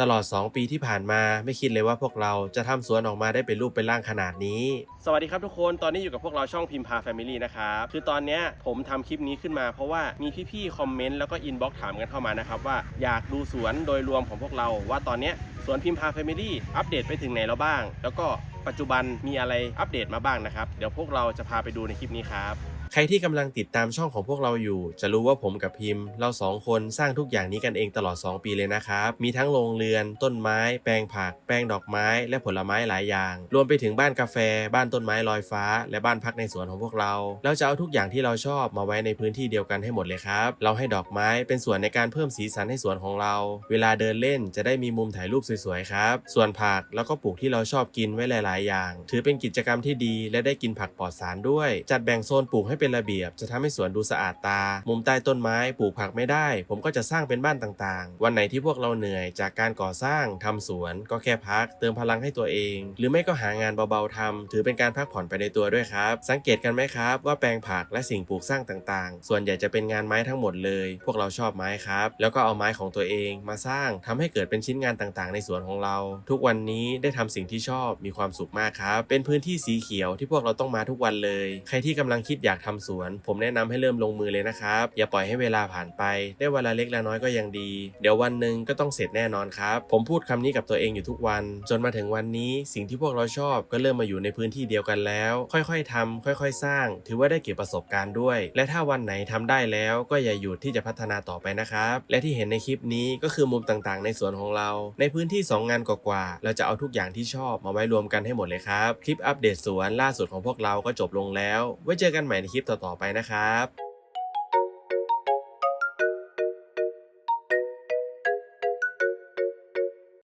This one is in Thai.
ตลอด 2 ปีที่ผ่านมาไม่คิดเลยว่าพวกเราจะทำสวนออกมาได้เป็นรูปเป็นร่างขนาดนี้ สวัสดีครับทุกคนตอนนี้อยู่กับพวกเราช่องพิมพาแฟมิลี่นะครับคือตอนนี้ผมทำคลิปนี้ขึ้นมา เพราะว่ามีพี่ๆคอมเมนต์แล้วก็อินบ็อกถามกันเข้ามานะครับว่าอยากดูสวนโดยรวมของพวกเราว่าตอนนี้ สวนพิมพาแฟมิลี่อัปเดตไปถึงไหนแล้วบ้าง แล้วก็ปัจจุบันมีอะไรอัปเดตมาบ้างนะครับ เดี๋ยวพวกเราจะพาไปดูในคลิปนี้ครับใครที่กำลังติดตามช่องของพวกเราอยู่ จะรู้ว่าผมกับพิมพ์ เราสองคนสร้างทุกอย่างนี้กันเองตลอด 2 ปีเลยนะครับ มีทั้งโรงเรือน ต้นไม้ แปลงผัก แปลงดอกไม้ และผลไม้หลายอย่าง รวมไปถึงบ้านกาแฟ บ้านต้นไม้ลอยฟ้า และบ้านพักในสวนของพวกเรา เราจะเอาทุกอย่างที่เราชอบมาไว้ในพื้นที่เดียวกันให้หมดเลยครับ เราให้ดอกไม้เป็นส่วนในการเพิ่มสีสันให้สวนของเรา เวลาเดินเล่นจะได้มีมุมถ่ายรูปสวยๆครับ ส่วนผักแล้วก็ปลูกที่เราชอบกินไว้หลาย ๆ อย่าง ถือเป็นกิจกรรมที่ดี และได้กินผักปลอดสารด้วย จัดแบ่งโซนปลูกให้เป็นระเบียบ จะทำให้สวนดูสะอาดตา มุมใต้ต้นไม้ปลูกผักไม่ได้ ผมก็จะสร้างเป็นบ้านต่างๆ วันไหนที่พวกเราเหนื่อยจากการก่อสร้างทำสวน ก็แค่พัก เติมพลังให้ตัวเอง หรือไม่ก็หางานเบาๆทำถือเป็นการพักผ่อนไปในตัวด้วยครับ สังเกตกันไหมครับ ว่าแปลงผักและสิ่งปลูกสร้างต่างๆ ส่วนใหญ่จะเป็นงานไม้ทั้งหมดเลย พวกเราชอบไม้ครับ แล้วก็เอาไม้ของตัวเองมาสร้างทำให้เกิดเป็นชิ้นงานต่างๆ ในสวนของเรา ทุกวันนี้ได้ทำสิ่งที่ชอบมีความสุขมากครับ เป็นพื้นที่สีเขียวที่พวกเราต้องมาทุกวันเลย ใครที่กำลังคิดอยากทำสวน ผมแนะนำให้เริ่มลงมือเลยนะครับ อย่าปล่อยให้เวลาผ่านไป ได้เวลาเล็กละน้อยก็ยังดี เดี๋ยววันหนึ่งก็ต้องเสร็จแน่นอนครับ ผมพูดคำนี้กับตัวเองอยู่ทุกวัน จนมาถึงวันนี้สิ่งที่พวกเราชอบก็เริ่มมาอยู่ในพื้นที่เดียวกันแล้ว ค่อยๆทำค่อยๆ สร้าง ถือว่าได้เก็บประสบการณ์ด้วย และถ้าวันไหนทำได้แล้วก็อย่าหยุดที่จะพัฒนาต่อไปนะครับ และที่เห็นในคลิปนี้ก็คือมุมต่างๆ ในสวนของเรา ในพื้นที่ 2 งานกว่าๆเราจะเอาทุกอย่างที่ชอบมาไว้รวมกันให้หมดเลยครับ คลิปอัปเดตสวนล่าสุดของพวกเราก็จบลงแล้ว ไว้เจอกันใหม่ในคลิปต่อๆไปนะครับ